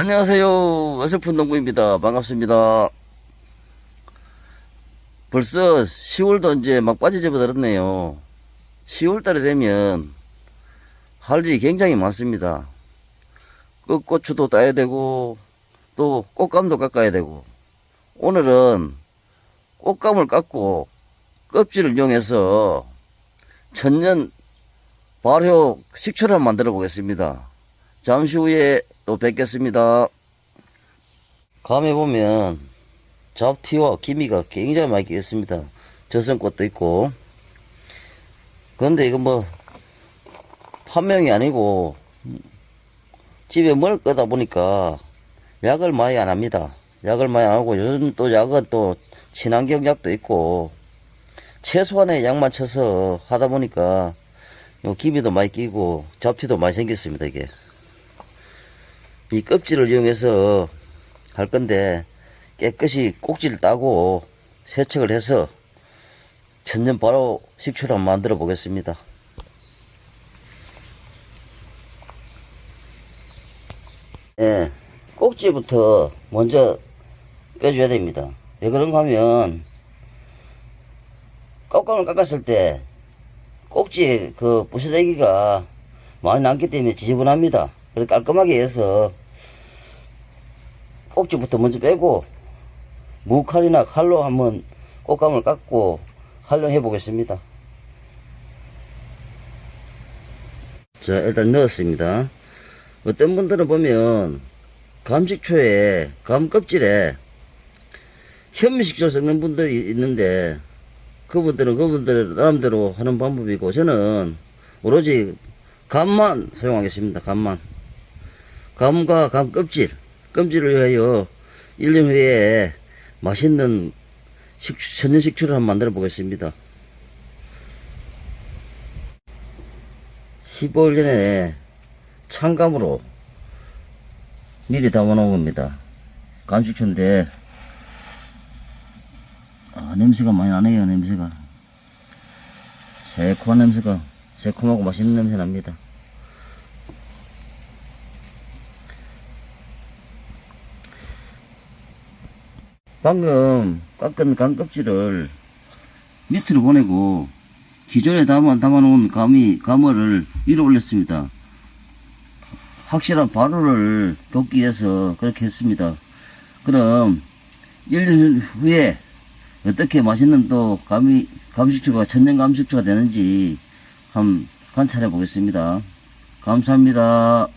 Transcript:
안녕하세요. 어설픈 농부입니다. 반갑습니다. 벌써 10월도 이제 막바지 접어들었네요. 10월 달에 되면 할 일이 굉장히 많습니다. 끝고추도 따야 되고, 또 꽃감도 깎아야 되고, 오늘은 꽃감을 깎고 껍질을 이용해서 천년 발효 식초를 만들어 보겠습니다. 잠시 후에 또 뵙겠습니다. 감에 보면 잡티와 기미가 굉장히 많이 끼겠습니다. 저선꽃도 있고. 그런데 이거 뭐 판명이 아니고 집에 뭘 끄다 보니까 약을 많이 안 합니다. 약을 많이 안 하고 요즘 또 약은 또 친환경 약도 있고 최소한의 약만 쳐서 하다 보니까 요 기미도 많이 끼고 잡티도 많이 생겼습니다 이게 이 껍질을 이용해서 할 건데 깨끗이 꼭지를 따고 세척을 해서 천년 바로 식초를 한번 만들어 보겠습니다 예, 꼭지부터 먼저 빼줘야 됩니다 왜 그런가 하면 꺾감을 깎았을 때 꼭지 그 부스대기가 많이 남기 때문에 지저분합니다. 그래서 깔끔하게 해서 꼭지부터 먼저 빼고 무칼이나 칼로 한번 꽃감을 깎고 활용해 보겠습니다. 자 일단 넣었습니다. 어떤 분들은 보면 감식초에 감 껍질에 현미식초를 섞는 분들이 있는데 그분들은 그분들 나름대로 하는 방법이고 저는 오로지 감만 사용하겠습니다. 감만 감과 감 껍질 껍질을 위하여 1년 후에 맛있는 식초, 천연 식초를 한번 만들어 보겠습니다. 15일 전에 찬감으로 미리 담아 놓은 겁니다. 감식초인데 아, 냄새가 많이 나네요, 냄새가. 새콤한 냄새가, 새콤하고 맛있는 냄새 납니다. 방금 깎은 감 껍질을 밑으로 보내고 기존에 담아, 담아놓은 감이, 감을 위로 올렸습니다. 확실한 발효를 돕기 위해서 그렇게 했습니다. 그럼 1년 후에 어떻게 맛있는 또 감이, 감식초가 천년 감식초가 되는지 한번 관찰해 보겠습니다. 감사합니다.